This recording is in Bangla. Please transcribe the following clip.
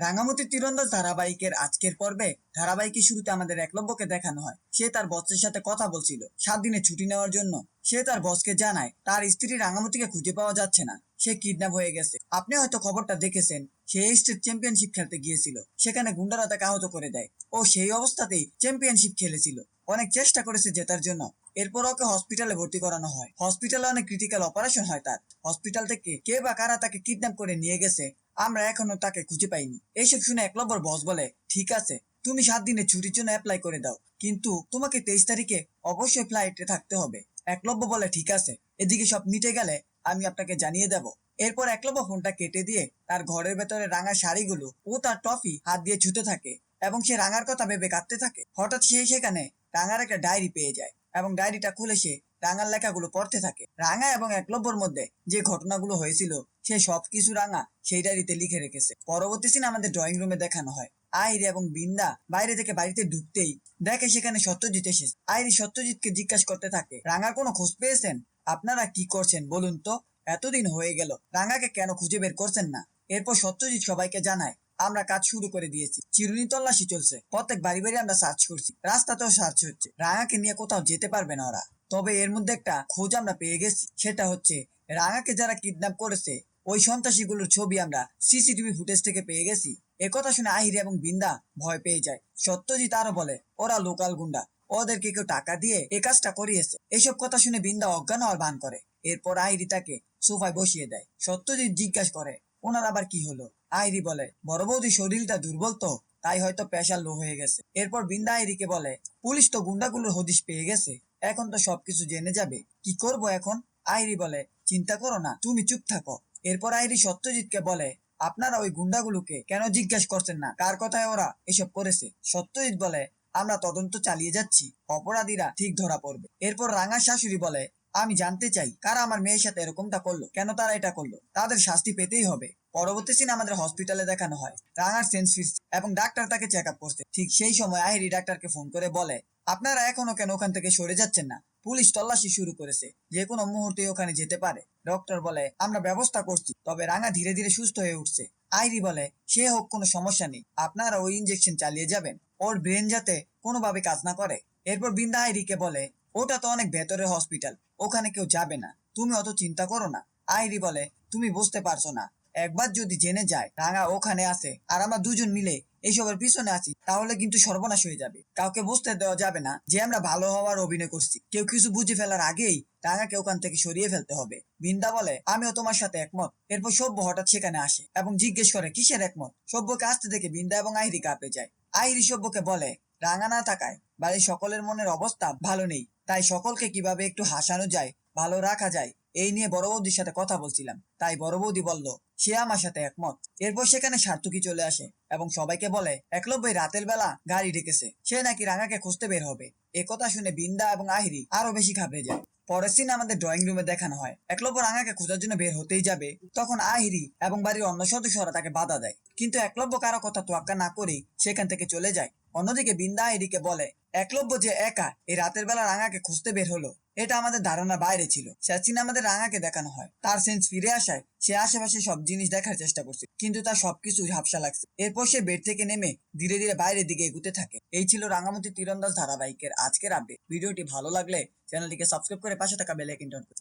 রাঙামতি তীরন্দাজ ধারাবাহিকের আজকের পর্বে ধারাবাহিকের শুরুতে আমাদের একলব্যকে দেখানো হয়। সে তার বসের সাথে কথা বলছিল। সাত দিনে ছুটি নেওয়ার জন্য সে তার বসকে জানায়, তার স্ত্রী রাঙামতিকে খুঁজে পাওয়া যাচ্ছে না। সে কিডন্যাপ হয়ে গেছে। আপনি হয়তো খবরটা দেখেছেন, সে স্টেট চ্যাম্পিয়নশিপ খেলতে গিয়েছিল। সেখানে গুন্ডারা তাকে আহত করে দেয়। ও সেই অবস্থাতেই চ্যাম্পিয়নশিপ খেলেছিল। অনেক চেষ্টা করেছে জেতার জন্য। এরপর ওকে হসপিটালে ভর্তি করানো হয়। হসপিটালে অনেক ক্রিটিক্যাল অপারেশন হয় তার। হসপিটাল থেকে কে বা কারা তাকে কিডন্যাপ করে নিয়ে গেছে আমরা এখনও তাকে খুঁজে পাইনি। এইসব শুনে একলব্বর বস বলে, ঠিক আছে, তুমি সাত দিনের ছুটির জন্য অ্যাপ্লাই করে দাও। কিন্তু তোমাকে তেইশ তারিখে অবশ্যই ফ্লাইটে থাকতে হবে। একলব্য বলে, ঠিক আছে, এদিকে সব মিটে গেলে আমি আপনাকে জানিয়ে দেব। এরপর একলব্য ফোনটা কেটে দিয়ে তার ঘরের ভেতরে রাঙা শাড়িগুলো ও তার টফি হাত দিয়ে ছুতে থাকে এবং সে রাঙার কথা ভেবে কাঁদতে থাকে। হঠাৎ সে সেখানে রাঙার একটা ডায়েরি পেয়ে যায় এবং ডায়েরিটা খুলে সে রাঙার লেখাগুলো পড়তে থাকে। রাঙা এবং একলব্যর মধ্যে যে ঘটনাগুলো হয়েছিল, সে সবকিছু রাঙা সেই ডায়েরিতে লিখে রেখেছে। পরবর্তী সিনে আমাদের ড্রয়িং রুমে দেখানো হয়। আইরি এবং বিন্দা বাইরে থেকে বাড়িতে ঢুকতেই দেখে সেখানে সত্যজিৎ এসেছে আইরি সত্যজিৎকে জিজ্ঞাসা করতে থাকে রাঙার কোনো খোঁজ পেয়েছেন? আপনারা কি করছেন বলুন তো? এতদিন হয়ে গেল, রাঙাকে কেন খুঁজে বের করছেন না? এরপর সত্যজিৎ সবাইকে জানায়, আমরা কাজ শুরু করে দিয়েছি, চিরুনি তল্লাশি চলছে, প্রত্যেক বাড়ি বাড়ি আমরা সার্চ করছি, রাস্তাতেও সার্চ হচ্ছে। রাঙাকে নিয়ে কোথাও যেতে পারবে না ওরা। তবে এর মধ্যে একটা খোঁজ আমরা পেয়ে গেছি, সেটা হচ্ছে রাঙাকে যারা কিডন্যাপ করেছে, ওই সন্ত্রাসীগুলোর ছবি আমরা সিসিটিভি ফুটেজ থেকে পেয়ে গেছি। একথা শুনে আহির এবং বিন্দা ভয় পেয়ে যায়। সত্যজিৎ আরও বলে, ওরা লোকাল গুন্ডা, ওদেরকে কেউ টাকা দিয়ে এ কাজটা করিয়েছে। এইসব কথা শুনে বিন্দা অজ্ঞান হওয়ার ভান করে। এরপর আইরি তাকে সোফায় বসিয়ে দেয়। সত্যজিৎ জিজ্ঞাসা করে, ওনার আবার কি হলো? আইরি বলে, বড় বৌদি শরীরটা দুর্বল তো, তাই হয়তো প্রেশার লো হয়ে গেছে। এরপর বিন্দা আইরিকে বলে, পুলিশ তো গুন্ডাগুলোর হদিশ পেয়ে গেছে। এখন তো সবকিছু জেনে যাবে। কি করব এখন? আইরি বলে, চিন্তা করো না, তুমি চুপ থাকো। এরপর আইরি সত্যজিৎকে বলে, আপনারা ওই গুন্ডাগুলোকে কেন জিজ্ঞাসা করছেন না? কার কথায় ওরা এসব করেছে? সত্যজিৎ বলে, আমরা তদন্ত চালিয়ে যাচ্ছি। অপরাধীরা ঠিক ধরা পড়বে। এরপর রাঙা শাশুড়ি বলে, আমি জানতে চাই, কারা আমার মেয়ের সাথে এরকমটা করল? কেন তারা এটা করল? তাদের শাস্তি পেতেই হবে। পরবর্তী সিন আমাদের হসপিটালে দেখানো হয়। রাঙার সেন্স ফিরছে এবং ডাক্তার তাকে চেক আপ করছে। ঠিক সেই সময় আহিরি ডাক্তারকে ফোন করে বলে আপনারা এখনও কেন ওখান থেকে সরে যাচ্ছেন না? পুলিশ তল্লাশি শুরু করেছে। যে কোনো মুহূর্তে ওখানে যেতে পারে। ডক্টর বলে, আমরা ব্যবস্থা করছি। তবে রাঙা ধীরে ধীরে সুস্থ হয়ে উঠছে। আইরি বলে, সে হোক, কোনো সমস্যা নেই। আপনারা ওই ইঞ্জেকশন চালিয়ে যাবেন। ওর ব্রেন যাতে কোনোভাবে কাজ না করে। এরপর বিন্দা আইরিকে বলে, ওটা তো অনেক ভেতরের হসপিটাল ওখানে কেউ যাবে না। তুমি অত চিন্তা করো না। আইরি বলে, তুমি বুঝতে পারছ না। একবার যদি জেনে যায়, রাঙা ওখানে আছে। আর আমরা দুজন মিলে এইসবের পিছনে আছি, তাহলে কিন্তু সর্বনাশ হয়ে যাবে। কাউকে বুঝতে দেওয়া যাবে না যে আমরা ভালো হওয়ার অভিনয় করছি। কেউ কিছু বুঝে ফেলার আগেই রাঙাকে ওখান থেকে সরিয়ে ফেলতে হবে। বিন্দা বলে, আমিও তোমার সাথে একমত। এরপর সভ্য হঠাৎ সেখানে আসে এবং জিজ্ঞেস করে, কিসের একমত? সভ্যকে আসতে দেখে বিন্দা এবং আইরি কাঁপে যায়। আইরি সভ্যকে বলে, রাঙা না থাকায় বাড়ির সকলের মনের অবস্থা ভালো নেই। তাই সকলকে কীভাবে একটু হাসানো যায়, ভালো রাখা যায় এই নিয়ে বড় বৌদির সাথে কথা বলছিলাম। তাই বড় বৌদি বলল, সে আমার সাথে একমত। এরপর সেখানে সার্থকী চলে আসে এবং সবাইকে বলে, একলব্যই রাতের বেলা গাড়ি ডেকেছে। সে নাকি রাঙাকে খুঁজতে বের হবে। এ কথা শুনে বিন্দা এবং আহিরি আরও বেশি ঘাবড়ে যায়। পরের সিন আমাদের ড্রয়িং রুমে দেখানো হয়। একলব্য রাঙাকে খোঁজার জন্য বের হতেই যাবে। তখন আহিরি এবং বাড়ির অন্য সদস্যরা তাকে বাধা দেয়। কিন্তু একলব্য কারও কথা তোয়াক্কা না করেই সেখান থেকে চলে যায়। অন্যদিকে বিন্দা আহিরিকে বলে, একলব্য যে একা এই রাতের বেলা রাঙাকে খুঁজতে বের হলো। এটা আমাদের ধারণার বাইরে ছিল। সেদিন আমাদের রাঙাকে দেখানো হয়। তার সেন্স ফিরে আসায় সে আশেপাশে সব জিনিস দেখার চেষ্টা করছে। কিন্তু তার সবকিছু ঝাপসা লাগছে। এরপর সে বেড থেকে নেমে ধীরে ধীরে বাইরের দিকে এগুতে থাকে। এই ছিল রাঙামতি তীরন্দাজ ধারাবাহিকের আজকের আপডেট ভিডিওটি ভালো লাগলে চ্যানেলটিকে সাবস্ক্রাইব করে পাশে থাকা বেল আইকনটি